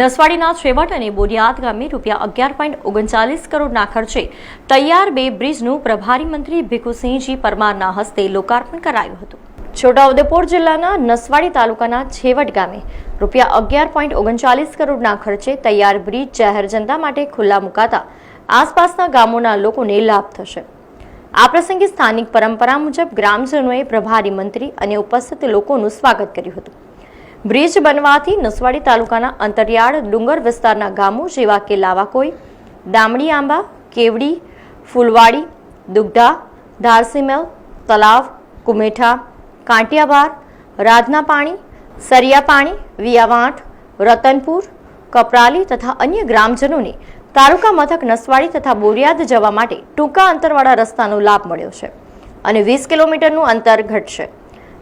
નસવાડીના છેવટ અને બોરિયાદ ગામે રૂપિયા અગિયાર પોઈન્ટ ઓગણચાલીસ કરોડના ખર્ચે તૈયાર બે બ્રિજનું પ્રભારી મંત્રી ભીખુસિંહજી પરમારના હસ્તે લોકાર્પણ કરાયું હતું. છોટાઉદેપુર જિલ્લાના નસવાડી તાલુકાના છેવટ ગામે રૂપિયા અગિયાર પોઈન્ટ ઓગણચાલીસ કરોડના ખર્ચે તૈયાર બ્રિજ જાહેર જનતા માટે ખુલ્લા મુકાતા આસપાસના ગામોના લોકોને લાભ થશે. આ પ્રસંગે સ્થાનિક પરંપરા મુજબ ગ્રામજનોએ પ્રભારી મંત્રી અને ઉપસ્થિત લોકોનું સ્વાગત કર્યું હતું. બ્રિજ બનવાથી નસવાડી તાલુકાના અંતરિયાળ ડુંગર વિસ્તારના ગામો જેવા કે લાવાકોઈ, દામડી આંબા, કેવડી, ફૂલવાડી દુગડા ધારસીમેલ, તલાવ, કુમેઠા, કાંટિયાબાર રાધના પાણી સરિયા પાણી વિયાવાંટ રતનપુર, કપરાલી તથા અન્ય ગ્રામજનોને તાલુકા મથક નસવાડી તથા બોરિયાદ જવા માટે ટૂંકા અંતરવાળા રસ્તાનો લાભ મળ્યો છે અને વીસ કિલોમીટરનું અંતર ઘટશે.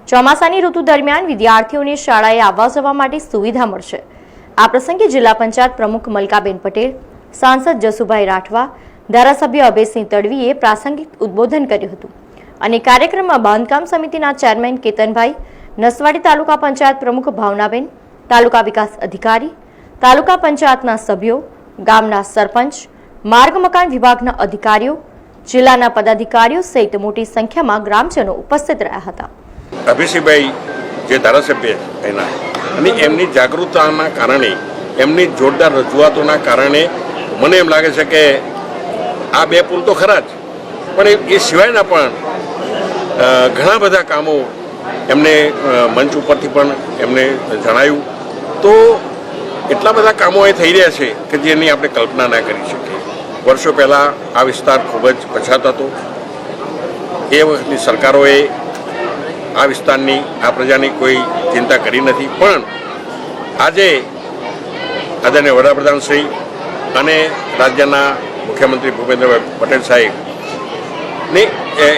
ચોમાસાની ઋતુ દરમિયાન વિદ્યાર્થીઓને શાળાએ આવવા જવા માટે સુવિધા મળશે. આ પ્રસંગે જિલ્લા પંચાયત પ્રમુખ મલકાબેન પટેલ, સાંસદ જસુભાઈ રાઠવા, ધારાસભ્ય અભયસિંહ તડવીએ પ્રાસંગિક ઉદ્બોધન કર્યું હતું અને કાર્યક્રમમાં બાંધકામ સમિતિના ચેરમેન કેતનભાઈ, નસવાડી તાલુકા પંચાયત પ્રમુખ ભાવનાબેન, તાલુકા વિકાસ અધિકારી, તાલુકા પંચાયતના સભ્યો, ગામના સરપંચ, માર્ગ મકાન વિભાગના અધિકારીઓ, જિલ્લાના પદાધિકારીઓ સહિત મોટી સંખ્યામાં ગ્રામજનો ઉપસ્થિત રહ્યા હતા. અભિષેકભાઈ જે ધારાસભ્ય એના, અને એમની જાગૃતતાના કારણે, એમની જોરદાર રજૂઆતોના કારણે મને એમ લાગે છે કે આ બે પુલ તો ખરા જ, પણ એ- સિવાયના પણ ઘણા બધા કામો એમને મંચ ઉપરથી પણ એમને જણાયું. તો એટલા બધા કામો એ થઈ રહ્યા છે કે જેની આપણે કલ્પના ના કરી શકીએ. વર્ષો પહેલાં આ વિસ્તાર ખૂબ જ પછાત હતો. એ વખતની સરકારોએ આ વિસ્તારની આ પ્રજાની કોઈ ચિંતા કરી નથી. પણ આજે આદરણીય વડાપ્રધાન અને રાજ્યના મુખ્યમંત્રી ભૂપેન્દ્રભાઈ પટેલ સાહેબ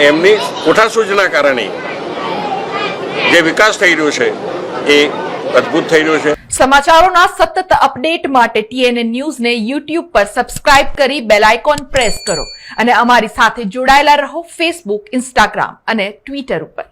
એમની કોઠાસૂઝના કારણે જે વિકાસ થઈ રહ્યો છે એ અદ્ભુત થઈ રહ્યો છે. સમાચારોના સતત અપડેટ માટે ટીએનએ ન્યૂઝને યુટ્યુબ પર સબસ્ક્રાઇબ કરી બેલ આઇકોન પ્રેસ કરો અને અમારી સાથે જોડાયેલા રહો ફેસબુક, ઇન્સ્ટાગ્રામ અને ટ્વિટર ઉપર.